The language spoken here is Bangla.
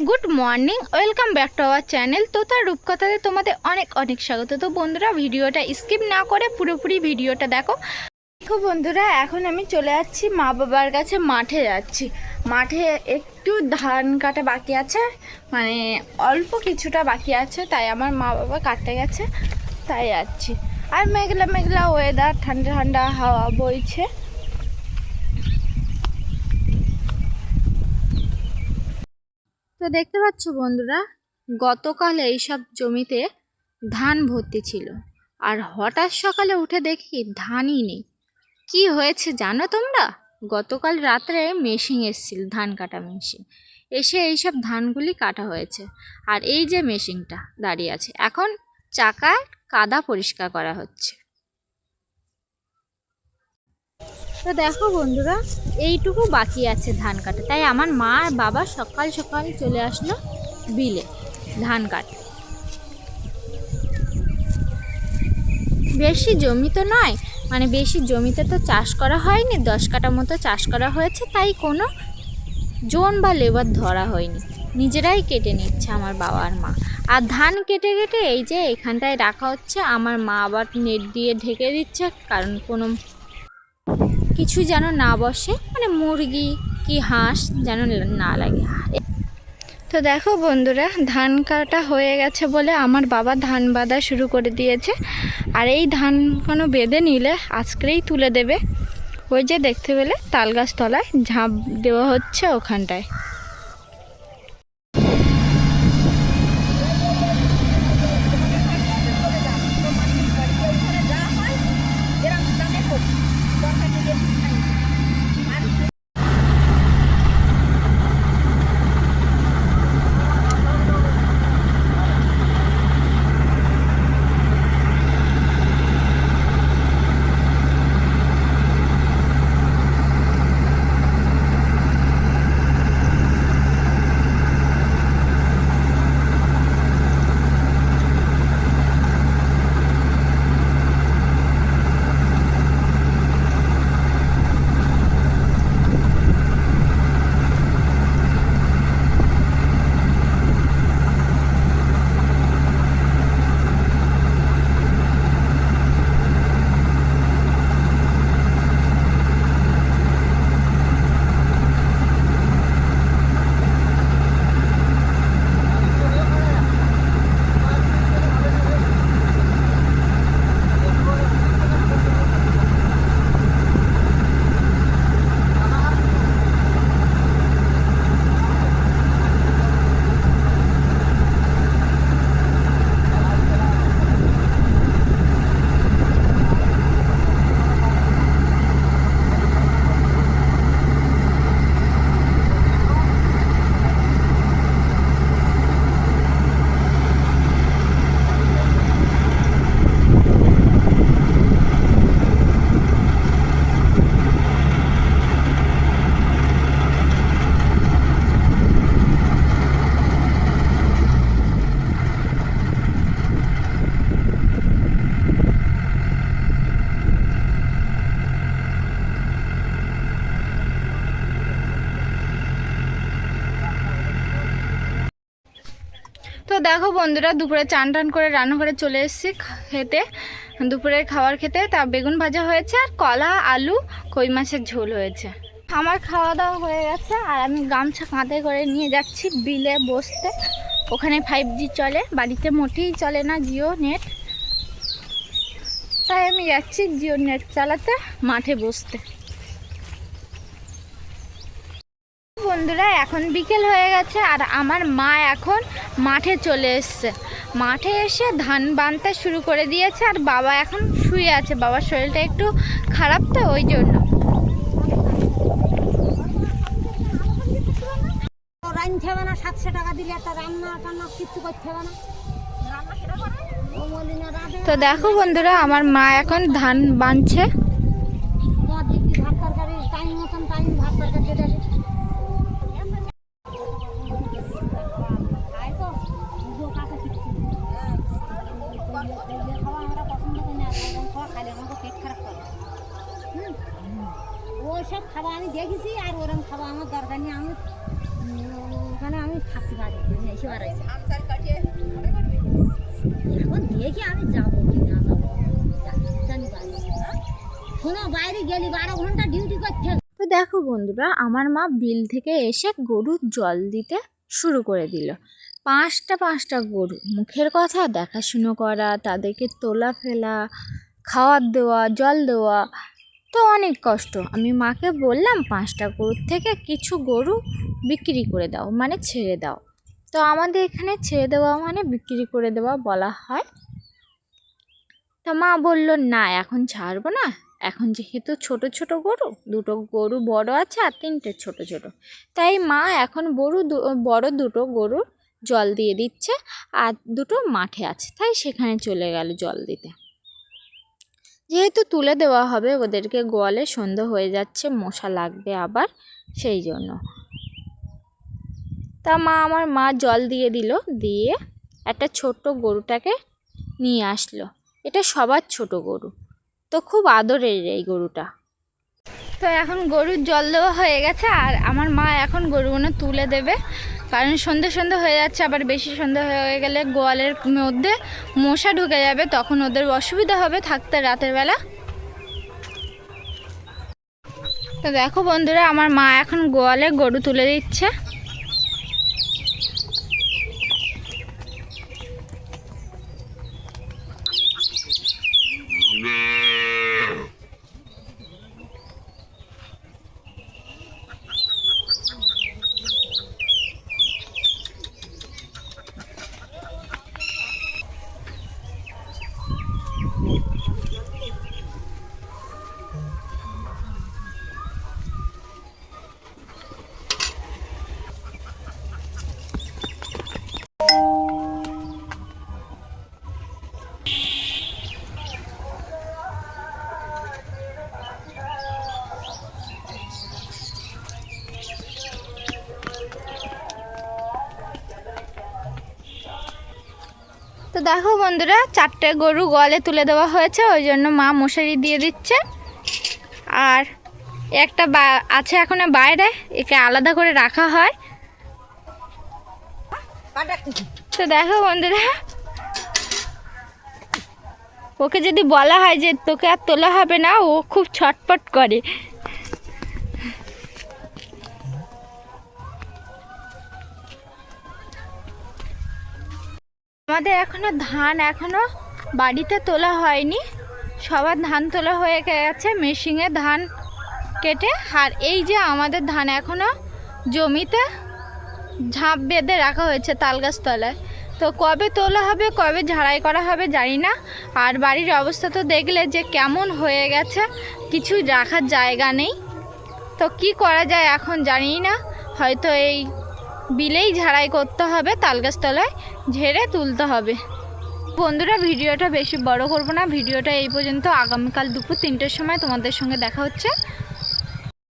Good morning, welcome back to our channel তো তার রূপকথাতে তোমাদের অনেক অনেক স্বাগত। তো বন্ধুরা, ভিডিওটা স্কিপ না করে পুরোপুরি ভিডিওটা দেখো। দেখো বন্ধুরা, এখন আমি চলে যাচ্ছি মা বাবার কাছে, মাঠে যাচ্ছি। মাঠে একটু ধান কাটা বাকি আছে মানে অল্প কিছুটা বাকি আছে, তাই আমার মা বাবা কাটতে গেছে, তাই যাচ্ছি। আর মেঘলা মেঘলা ওয়েদার ঠান্ডা ঠান্ডা হাওয়া বইছে। তো দেখতে পাচ্ছ বন্ধুরা, গতকাল এইসব জমিতে ধান ভর্তি ছিল। আর হঠাৎ সকালে উঠে দেখি ধানই নেই। কি হয়েছে জানো তোমরা? গতকাল রাত্রে মেশিন এসেছিল, ধান কাটা মেশিন। এসে এইসব ধানগুলি কাটা হয়েছে। আর এই যে মেশিনটা দাঁড়িয়ে আছে, এখন চাকায় কাদা পরিষ্কার করা হচ্ছে। তো দেখো বন্ধুরা, এইটুকু বাকি আছে ধান কাটা। তাই আমার মা আর বাবা সকাল সকাল চলে আসলো বিলে ধান কাটতে বেশি জমি তো নয় মানে বেশি জমিতে তো চাষ করা হয়নি, দশ কাটা মতো চাষ করা হয়েছে, তাই কোনো জোন বা লেবার ধরা হয়নি। নিজেরাই কেটে নিচ্ছে আমার বাবা আর মা। আর ধান কেটে কেটে এই যে এখানটায় রাখা হচ্ছে, আমার মা আবার নেট দিয়ে ঢেকে দিচ্ছে, কারণ কোনো কিছু যেন না বসে মানে মুরগি কি হাঁস যেন না লাগে। তো দেখো বন্ধুরা, ধান কাটা হয়ে গেছে বলে আমার বাবা ধান বাঁধা শুরু করে দিয়েছে। আর এই ধান কোনো বেঁধে নিলে আজকেই তুলে দেবে। ওই যে দেখতে পেলে তাল গাছ তলায় ঝাঁপ দেওয়া হচ্ছে ওখানটায়। তো দেখো বন্ধুরা, দুপুরে চান টান করে রান্না করে চলে এসেছি খেতে। দুপুরের খাবার খেতে তা বেগুন ভাজা হয়েছে আর কলা, আলু, কই মাছের ঝোল হয়েছে। আমার খাওয়া দাওয়া হয়ে গেছে আর আমি গামছা কাঁধে করে নিয়ে যাচ্ছি বিলে বসতে। ওখানে ফাইভ জি চলে, বাড়িতে মোটেই চলে না জিও নেট। তাই আমি যাচ্ছি জিও নেট চালাতে, মাঠে বসতে। বন্ধুরা এখন বিকেল হয়ে গেছে আর আমার মা এখন মাঠে চলে এসছে। মাঠে এসে ধান বানতে শুরু করে দিয়েছে আর বাবা এখন শুয়ে আছে। বাবার শরীরটা একটু খারাপ তো ওই জন্য। রাঁধতে হবে না সাতশো টাকা দিলে একটা রান্না টান্না কিছু করতে হবে না। তো দেখো বন্ধুরা আমার মা এখন ধান বানছে তোমার দিদি ভাত তরকারি টাইম মতন টাইম ভাত তরকারি দিয়ে দেবে খাই তো বুঝো কাছে শিখছি খাওয়া আমরা পছন্দ করি না এরকম খাওয়া খাইলে আমাকে পেট খারাপ করে হুম ওইসব খাওয়া আমি দেখেছি আর ওরকম খাওয়া আমার দরকার নেই। আমি ওখানে আমি থাকতে পারি। না, এসে বাড়াইছে। এখন দেখি আমি যাব কি না যাব। জানি পারি। শোনো বাইরে গেলি বারো ঘণ্টা ডিউটি করতে তো দেখো বন্ধুরা আমার মা বিল থেকে এসে গরুর জল দিতে শুরু করে দিল। পাঁচটা পাঁচটা গরু। মুখের কথা দেখাশুনো করা তাদেরকে তোলা ফেলা খাওয়ার দেওয়া জল দেওয়া তো অনেক কষ্ট। আমি মাকে বললাম, পাঁচটা গরুর থেকে কিছু গরু বিক্রি করে দাও মানে ছেড়ে দাও। তো আমাদের এখানে ছেড়ে দেওয়া মানে বিক্রি করে দেওয়া বলা হয়। তা মা বলল, না, এখন ছাড়বো না। এখন যেহেতু ছোট ছোট গরু, দুটো গরু বড় আছে আর তিনটে ছোট ছোট। তাই মা এখন গরু বড় দুটো গরু জল দিয়ে দিচ্ছে আর দুটো মাঠে আছে। তাই সেখানে চলে গেল জল দিতে। যেহেতু তুলে দেওয়া হবে, ওদেরকে গোয়ালে সন্ধ্যে হয়ে যাচ্ছে, মশা লাগবে আবার, সেই জন্য। তা মা আমার মা জল দিয়ে দিল, দিয়ে একটা ছোট্ট গরুটাকে নিয়ে আসলো। এটা সবার ছোট গরু, তো খুব আদরের এই গরুটা। তো এখন গরুর জল দেওয়া হয়ে গেছে, আর আমার মা এখন গরুগুলো তুলে দেবে। কারণ সন্ধে সন্ধে হয়ে যাচ্ছে, আবার বেশি সন্ধে হয়ে গেলে গোয়ালের মধ্যে মশা ঢুকে যাবে, তখন ওদের অসুবিধা হবে থাকতে রাতের বেলা। তো দেখো বন্ধুরা, আমার মা এখন গোয়ালে গরু তুলে দিচ্ছে। দেখো বন্ধুরা, চারটে গরু গোয়ালে তুলে দেওয়া হয়েছে, ওই জন্য মা মশারি দিয়ে দিচ্ছে। আর একটা বা, আছে এখন বাইরে, একে আলাদা করে রাখা হয়। তো দেখো বন্ধুরা, ওকে যদি বলা হয় যে তোকে আর তোলা হবে না, ও খুব ছটপট করে। আমাদের এখনও ধান এখনও বাড়িতে তোলা হয়নি। সবার ধান তোলা হয়ে গেছে, মেশিনে ধান কেটে। আর এই যে আমাদের ধান এখনও জমিতে ঝাঁপ বেঁধে রাখা হয়েছে তাল গাছ তলায়। তো কবে তোলা হবে, কবে ঝাড়াই করা হবে জানি না। আর বাড়ির অবস্থা তো দেখলে যে কেমন হয়ে গেছে, কিছু রাখার জায়গা নেই। তো কি করা যায় এখন জানি না। হয়তো এই বিলেই ঝাড়াই করতে হবে তালগাছ তলায়। ঝেড়ে তুলতে হবে। বন্ধুরা, ভিডিওটা বেশি বড় করব না। ভিডিওটা এই পর্যন্ত। আগামীকাল দুপুর তিনটের সময় তোমাদের সঙ্গে দেখা হচ্ছে।